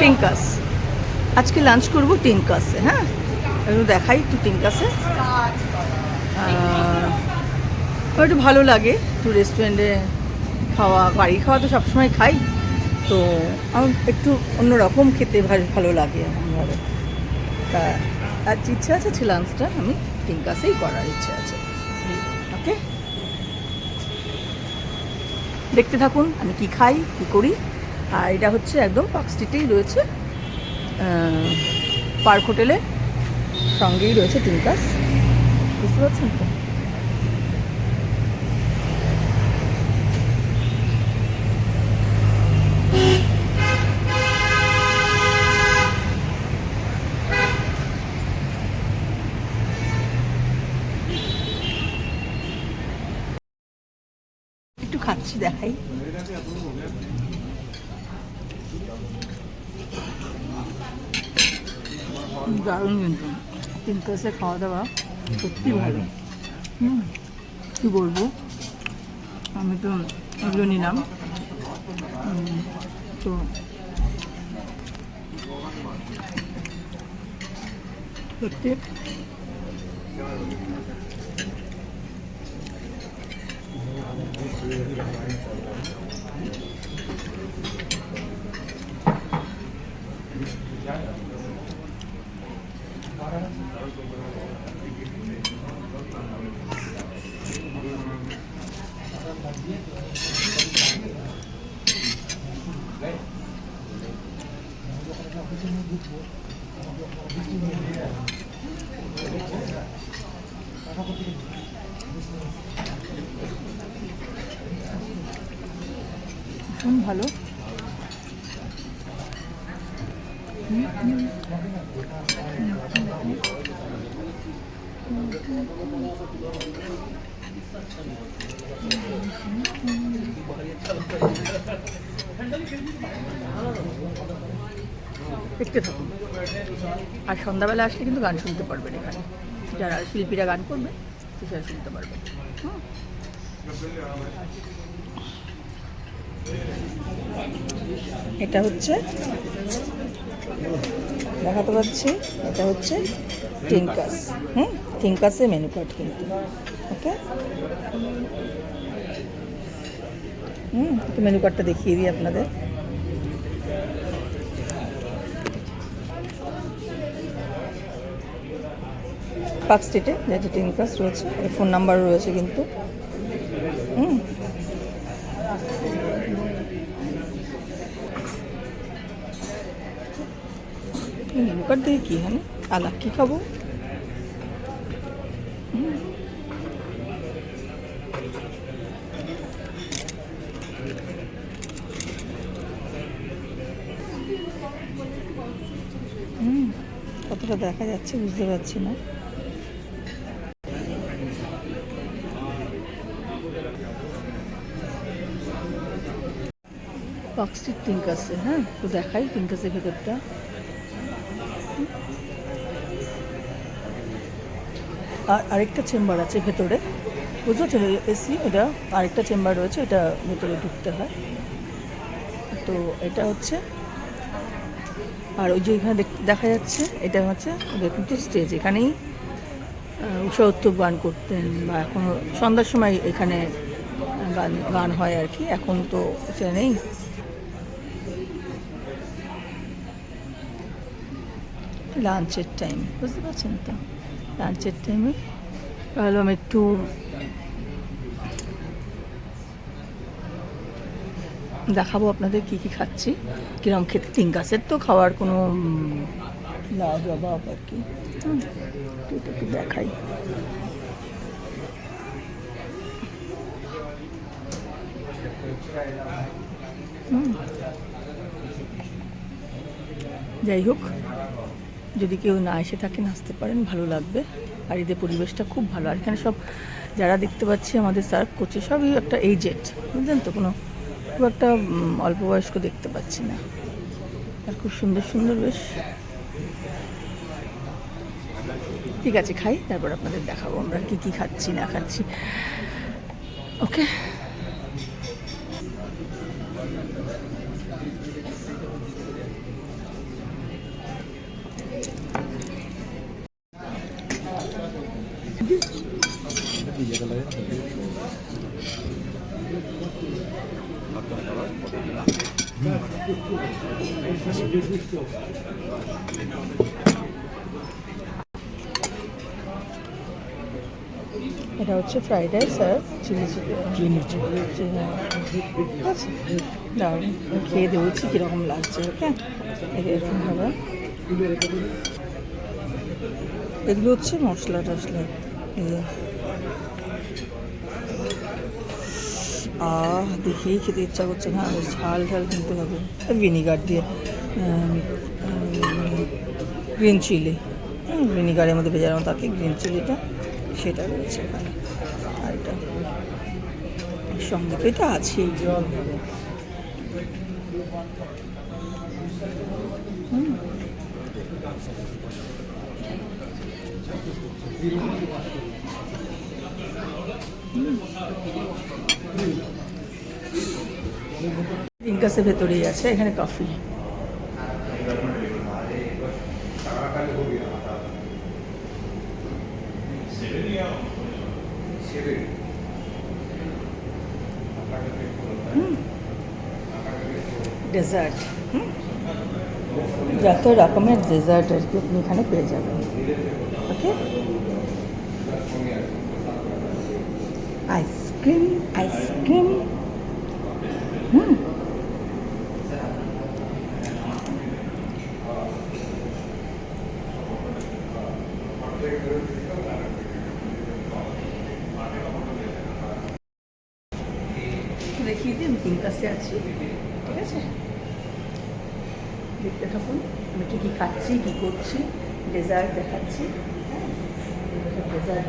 টিঙ্কাস আজকে লাঞ্চ করব টিঙ্কাসে হ্যাঁ? একটু দেখাই একটু টিঙ্কাসে আমার একটু ভালো লাগে, একটু রেস্টুরেন্টে খাওয়া বাড়ি খাওয়া তো সবসময় খাই। তো আমার একটু অন্যরকম খেতে ভালো লাগে এমনভাবে তা আর ইচ্ছা আছে ছিল লাঞ্চটা আমি টিঙ্কাসেই করার ইচ্ছে আছে। ওকে দেখতে থাকুন, আমি কি খাই, কি করি। আর এটা হচ্ছে একদম পার্ক স্ট্রিটেই রয়েছে। পার্ক হোটেলের সঙ্গেই রয়েছে টিনকাস বুঝতে পারছেন তো একটু খাচ্ছি দেখাই দারুণ কিন্তু তিন ক্লাসে খাওয়া দাওয়া সত্যি ভালো হুম কী বলব আমি তো এগুলো নিলাম হুম, তো সত্যি ভালো? দেখতে থাকুন। আর সন্ধ্যাবেলা আসলে কিন্তু গান শুনতে পারবেন এখানে। যারা শিল্পীরা গান করবে সেটা শুনতে পারবেন। এটা হচ্ছে, দেখাতে পাচ্ছি, এটা হচ্ছে টিঙ্কাস হুম টিঙ্কাসের মেনু কার্ড কিন্তু। ওকে হুম মেনু কার্ডটা দেখিয়ে দিই আপনাদের। পার্ক স্ট্রিটে যেটা টিঙ্কাস রয়েছে এই ফোন নাম্বার রয়েছে কিন্তু। হুম। কার্ড দিয়ে কী হ্যাঁ? আলাক কী খাব? কতটা দেখা যাচ্ছে বুঝতে পারছি না। পার্ক স্ট্রিট টিঙ্কাসে হ্যাঁ? তো দেখাই টিঙ্কাসের ভেতরটা। আর আরেকটা চেম্বার আছে ভেতরে। বুঝতে এসি এটা আরেকটা চেম্বার রয়েছে, এটা ভেতরে ঢুকতে হয়। তো এটা হচ্ছে, আর ওই যে এখানে দেখ- যাচ্ছে, এটা হচ্ছে দেখুন তো স্টেজ এখানেই উষা উত্তপ গান করতেন বা এখনও সন্ধ্যার সময় এখানে গান গান হয় আর কি। এখন তো সেটা নেই। লাঞ্চের টাইম বুঝতে পারছেন তো? লাঞ্চের টাইমে ভাবলাম একটু দেখাবো আপনাদের কি কি খাচ্ছি। কিরম খেতে তিন গাছের তো খাওয়ার কোনো লাভ লাজবাব আর কি। দেখাই। যাই হোক যদি কেউ না এসে থাকেন আসতে পারেন, ভালো লাগবে। আর এদের পরিবেশটা খুব ভালো। আর এখানে সব যারা দেখতে পাচ্ছি আমাদের সার্ভ করছে, সবই একটা এইজেড বুঝলেন তো? কোনো খুব একটা অল্প বয়স্ক দেখতে পাচ্ছি না। আর খুব সুন্দর সুন্দর বেশ। ঠিক আছে, খাই। তারপর আপনাদের দেখাবো আমরা কী কী খাচ্ছি, না খাচ্ছি। ওকে। এটা হচ্ছে ফ্রাইড রাইস আর চিলি চিকেন চিলি আচ্ছা। খেয়ে দেখছি কীরকম লাগছে ওকে এরকম হবে। এগুলো হচ্ছে মশলা টশলা দেখেই খেতে ইচ্ছা করছে না ঝাল ঝাল কিনতে হবে। ভিনিগার দিয়ে গ্রিন চিলি ভিনিগারের মধ্যে ভেজানো থাকে গ্রিন চিলিটা সেটা রয়েছে এখানে। আর এটা, সঙ্গে তো এটা আছেই হুম। ইনকাসের ভেতরেই আছে, এখানে কফি ডেজার্ট যত রকমের ডেজার্ট আর কি আপনি এখানে পেয়ে যাবেন। ওকে আইসক্রিম আইসক্রিম হুম দেখিয়ে দিই আমি তিন কাছে আছি ঠিক আছে? দেখতে থাকুন, আমি কী কী খাচ্ছি, কী করছি ডেজার্ট দেখাচ্ছি। ডেজার্ট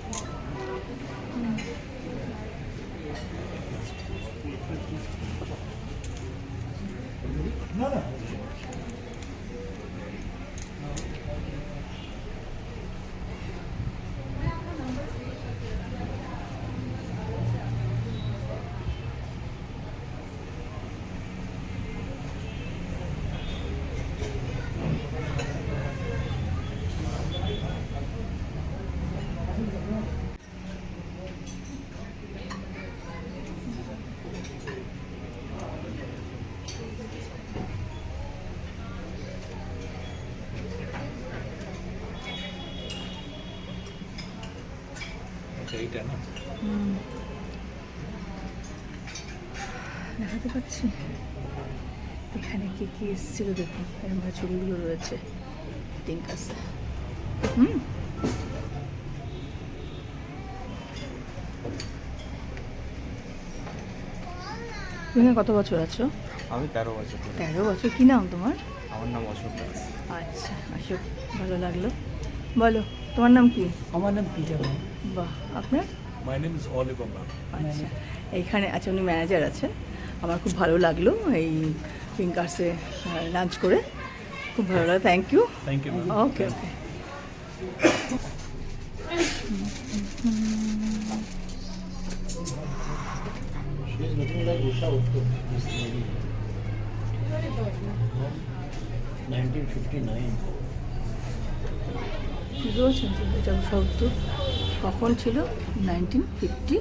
এইটা না। দেখাতে পাচ্ছি? এখানে কি কি এসেছিল দেখুন। এর মধ্যে ছবিগুলো রয়েছে। টিঙ্কাসে হুম। তুমি কত বছর আছো? আমি তেরো বছর। তেরো বছর? কি নাম তোমার? আমার নাম অশোক দাস। আচ্ছা আসো ভালো লাগল। বলো তোমার নাম কি? আমার নাম পিটার বাহ আপনার? My name is Oliver ma'am আচ্ছা এইখানে আচ্ছা উনি ম্যানেজার আছেন আমার খুব ভালো লাগল এই পিঙ্কার্সে লাঞ্চ করে। খুব ভালো লাগল thank you thank you okay okay She is looking রোজ কখন ছিল নাইনটিন ফিফটি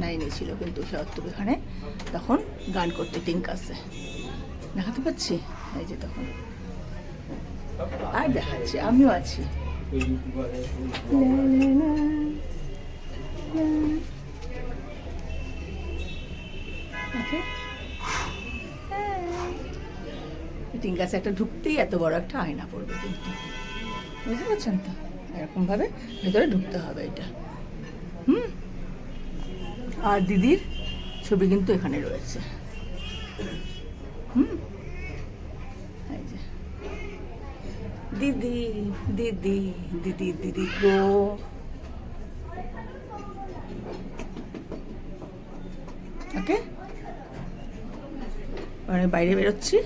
নাইনে ছিল কিন্তু সত্তর এখানে। তখন গান করতে টিঙ্ক কাছে দেখাতে পাচ্ছি? এই যে তখন। আর দেখাচ্ছি, আমিও আছি। তিন একটা ঢুকতেই এত বড় একটা আয়না পড়বে কিন্তু। বুঝতে পারছেন তো? এরকমভাবে ভেতরে ঢুকতে হবে এটা। হুম? আর দিদির ছবি কিন্তু এখানে রয়েছে। হুম? দিদি দিদি দিদি দিদি গো। ওকে? বাইরে বেরোচ্ছি।